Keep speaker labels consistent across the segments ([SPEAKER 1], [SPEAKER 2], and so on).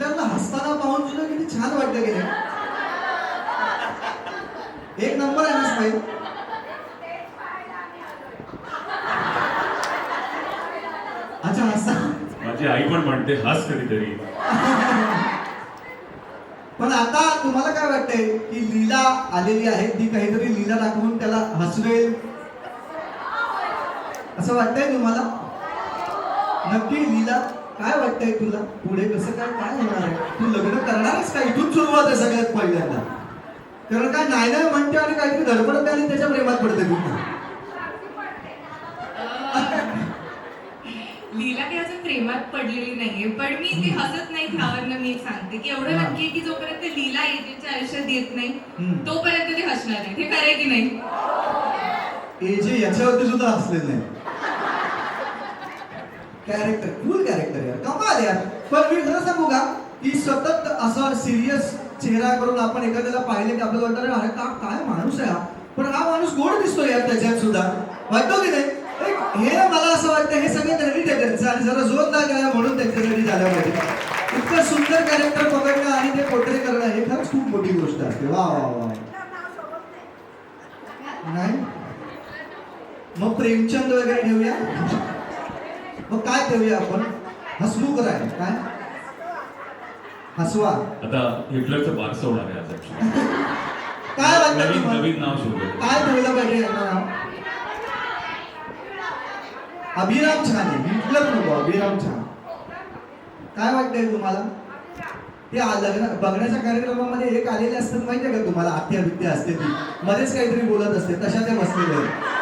[SPEAKER 1] हिटलरला हसताना पाहून सुद्धा किती छान वाटलं गेलं. एक नंबर आहे ना स्माईल. अच्छा हसता
[SPEAKER 2] माझी आई पण म्हणते हस कधीतरी.
[SPEAKER 1] पण आता तुम्हाला काय वाटतंय की लीला आलेली आहे? ती काहीतरी लीला दाखवून त्याला हसवेल असं वाटतंय तुम्हाला? नक्की लीला काय वाटतंय तुला? पुढे कसं काय काय होणार आहे? तू लग्न करणारच का? इथून सुरुवात आहे सगळ्यात पहिल्यांदा. कारण काय नाही नाही म्हणते आणि काहीतरी धडपडत आणि त्याच्या प्रेमात पडते तू
[SPEAKER 3] लीला काही अजून प्रेमात पडलेली नाहीये पण मी ते हसत नाही ह्यावरनं मी सांगते की एवढं. नक्की की जोपर्यंत लीला एजेच्या आयुष्यात येत नाही. तोपर्यंत ते हसणार नाही. हे खरंय की नाही?
[SPEAKER 1] एजे याच्यावरती सुद्धा हसलेलं नाही. कॅरेक्टर फुल कॅरेक्टर यार. कमाल यार? पण मी खरं सांगू का? की सतत असा सिरियस चेहरा करून आपण एखाद्याला पाहिले की आपल्याला वाटतं अरे का काय माणूस आहे हा? पण हा माणूस गोड दिसतो यार त्याच्यात सुद्धा. वाटतो की नाही? हे मला असं वाटतं हे सगळे क्रेडिट आहे त्यांचं आणि जरा जोरदार गेला म्हणून त्यांच्या रेडी झाल्या पाहिजे इतकं सुंदर कॅरेक्टर पकडणं आणि ते पोर्ट्रे करणं हे खरंच खूप मोठी गोष्ट असते. वा वा वा. नाही? मग प्रेमचंद वगैरे ठेवूया मग काय ठेवूया आपण? हसमुख राय काय? हसवा.
[SPEAKER 2] आता हिटलरचं बारसं होणार आहे आज.
[SPEAKER 1] काय वाटतं
[SPEAKER 2] नवीन
[SPEAKER 1] तुम्हाला?
[SPEAKER 2] नवीन नाव शोधलं
[SPEAKER 1] काय ठेवलं पाहिजे यांना नाव? अभिराम छान आहे. हिटलर नको अभिराम छान. काय वाटतंय तुम्हाला? ते आ- लग्न बघण्याच्या कार्यक्रमामध्ये एक आलेले असतात माहितीये का तुम्हाला? आत्या बित्या असते ती. मध्येच काहीतरी बोलत असते तशा ते बसलेले आहेत.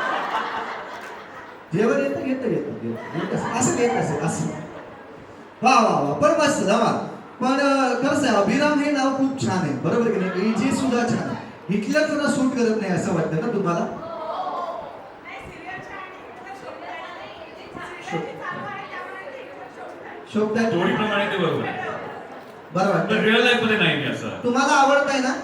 [SPEAKER 1] जेवण येतं घेतं घेतं असं- असं घेत असेल असं. वा वा वा पण मस्त जमा. पण खरंच आहे अभिराम हे नाव खूप छान आहे. बरोबर की नाही? एजे सुद्धा छान आहे. हिटलर जरा सूट करत नाही असं वाटतं ना तुम्हाला?
[SPEAKER 2] ते बरोबर आहे. रिअल लाईफमध्ये नाही असं.
[SPEAKER 1] तुम्हाला आवडतंय ना?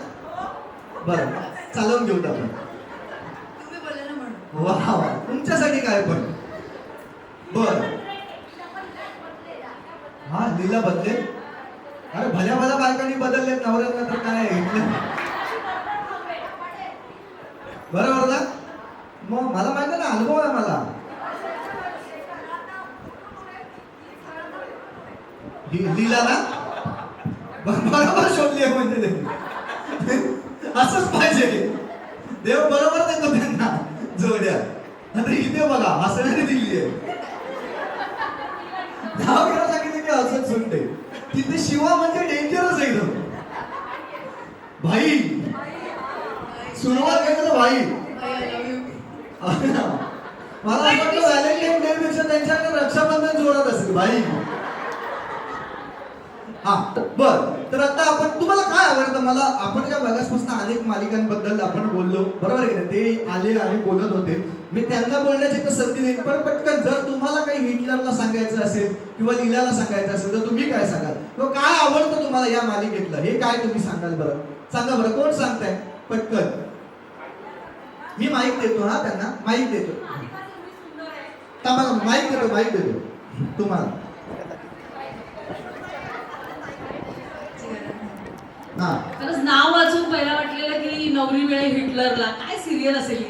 [SPEAKER 1] बरं. चालवून घेऊ आपण
[SPEAKER 3] तुम्ही बोलले ना म्हणून
[SPEAKER 1] वा तुमच्यासाठी काय पण. बर. हा लीला बदले. अरे भल्या भल्या बायकांनी बदलले नवऱ्यांना तर काय बरोबर ना मग मला माहिती ना अनुभव आहे मला. लीला ना? बरोबर शोधली आहे म्हणजे. ते. असंच पाहिजे. देव बरोबर देतो त्यांना. जोड्या आता इथे बघा हसणारी दिली आहे नाव घ्यायला सांगितलं की हसत सुटते तिथे शिवा म्हणजे डेंजरच एकदम भाई सुरुवात केलं तर भाई मला असं वाटतं व्हॅलेंटाईन डे पेक्षा त्यांच्याकडे रक्षाबंधन जोरात असेल भाई हा बर. तर आता आपण तुम्हाला काय आवडतं? मला आपण ज्या बघासपासून अनेक मालिकांबद्दल आपण बोललो. बरोबर आहे ते आले आणि बोलत होते. मी त्यांना बोलण्याची तर संधी देईन पण पटकन जर तुम्हाला काही हिटलरला सांगायचं असेल किंवा लिलाला सांगायचं असेल तर तुम्ही काय सांगाल? किंवा काय आवडतं तुम्हाला या मालिकेतलं? हे काय तुम्ही सांगाल बरं? सांगा बरं कोण सांगताय? पटकन. मी माहीत देतो हा त्यांना. माहीत देतो. माहीत देतो माहीत देतो. तुम्हाला हा
[SPEAKER 4] खरंच नाव वाचून पहिला वाटलेलं की नवरी वेळे हिटलरला. काय सिरियल असेल ही.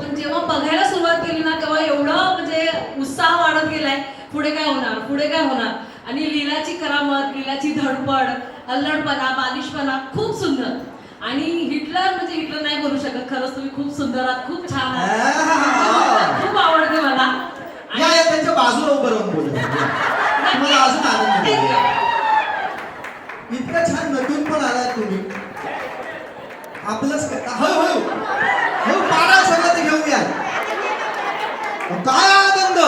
[SPEAKER 4] पण जेव्हा बघायला सुरुवात केली ना तेव्हा एवढं म्हणजे उत्साह वाढत गेलाय पुढे काय होणार पुढे काय होणार? आणि लीलाची करामत लीलाची धडपड अल्लडपणा बालिशपणा खूप सुंदर. आणि हिटलर म्हणजे हिटलर नाही बोलू शकत खरंच तुम्ही खूप सुंदर आहात खूप छान आहात खूप आवडते मला
[SPEAKER 1] या या त्यांच्या बाजूला उभं राहून बोलू तुम्हाला अजून आनंद होईल. इतकं छान नटून पण आलात तुम्ही आपलंच काय- हळू हळू हळू पारा सगळं ते घेऊन या काय आनंद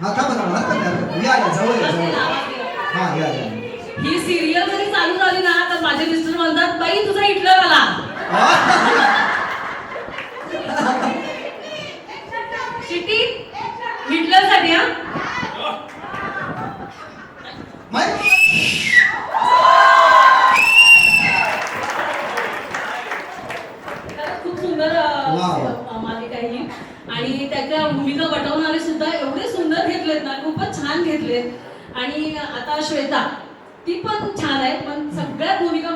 [SPEAKER 1] हा का बघा हरकत नाही, हरकत नाही. या या जवळ या जवळ या. हा या या
[SPEAKER 4] ही सिरियल जरी चालू झाली ना तर माझे मिस्टर म्हणतात बाई तुझा हिटलर आला शिटी हिटलरसाठी हा? खूप सुंदर मालिका ही. आणि त्याच्या भूमिका सुद्धा एवढे सुंदर घेतलेत ना खूपच छान छान घेतले आणि आता श्वेता ती पण छान आहे पण सगळ्यात भूमिका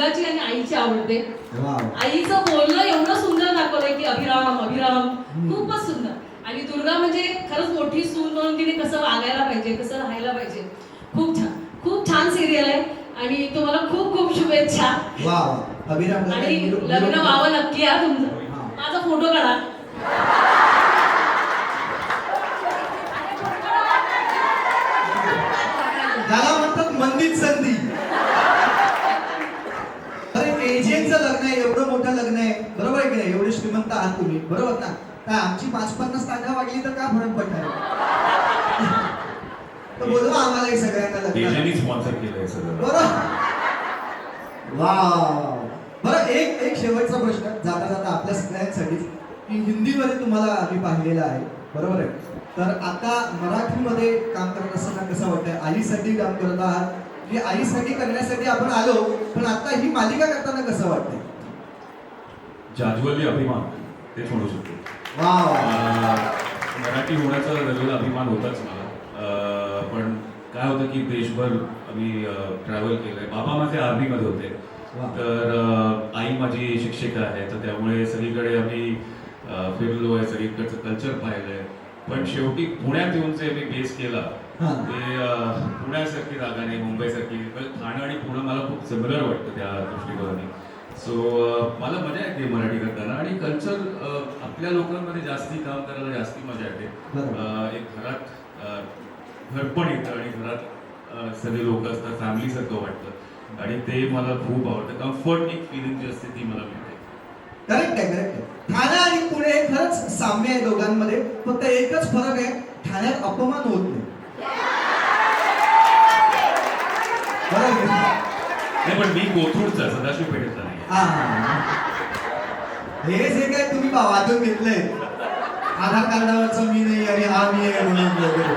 [SPEAKER 4] मला दुर्गाची आणि आईची आवडते. आईचं बोलणं एवढं सुंदर दाखवलंय की अभिराम अभिराम खूपच सुंदर. आणि दुर्गा म्हणजे खरंच मोठी सून म्हणून तिने कसं वागायला पाहिजे कसं राहायला पाहिजे. खूप छान खूप छान सिरियल आहे. आणि तुम्हाला खूप खूप शुभेच्छा. आणि लग्न व्हावं नक्की आहे तुमचं. माझा फोटो काढा.
[SPEAKER 1] त्याला म्हणतात मंदिर संधी अरे एजंटचं लग्न आहे एवढं मोठं लग्न आहे. बरोबर आहे की नाही? एवढे श्रीमंत आहात तुम्ही. बरोबर ना? काय आमची पाच पन्नास ताजा वागली तर काय फरक पडणार? तर बोलवा आम्हाला सगळ्यांना लग्न
[SPEAKER 2] तेजानी स्पॉन्सर केलंय सगळं.
[SPEAKER 1] बरं वाव. बरं एक एक शेवटचा प्रश्न. जाता जाता आपल्या सगळ्यांसाठीच की हिंदीमध्ये तुम्हाला आम्ही पाहिलेलं आहे. बरोबर आहे? तर आता मराठीमध्ये काम करत असताना कसं वाटतंय? आईसाठी काम करत आहात की आईसाठी करण्यासाठी आपण आलो पण आता ही मालिका करताना कसं वाटतंय?
[SPEAKER 2] जाज्वल्य अभिमान तेच म्हणू शकतो. मराठी होण्याचा झालेला अभिमान होताच मला. पण काय होतं की देशभर आम्ही ट्रॅव्हल केलंय. बाबा माझे आर्मीमध्ये होते. तर आई माझी शिक्षिका आहे. तर त्यामुळे सगळीकडे आम्ही फिरलो आहे. सगळीकडचं कल्चर पाहिलंय. पण शेवटी पुण्यात येऊन जे मी बेस केला. ते पुण्यासारखी जागा नाही मुंबईसारखी. पण ठाणं आणि पुणं मला खूप सिमिलर वाटतं त्या दृष्टिकोनाने. सो मला मजा येते मराठी करताना आणि कल्चर आपल्या लोकांमध्ये जास्ती काम करायला जास्ती मजा येते. एक घरात घरपण येतं आणि घरात सगळे लोक असतात फॅमिली सारखं वाटतं. आणि ते मला खूप आवडतं. कम्फर्ट एक फिलिंग जी असते ती मला मिळते.
[SPEAKER 1] करेक्ट आहे करेक्ट आहे. आहे दोघांमध्ये फक्त एकच फरक आहे ठाण्यात अपमान होत नाही.
[SPEAKER 2] पण मी कोथरूडचा सदाशिव पेठेचा नाही.
[SPEAKER 1] हा. हे जे काय तुम्ही वाजून घेतलंय. आधार कार्डावरचं मी नाही आणि हा मी आहे म्हणून वगैरे.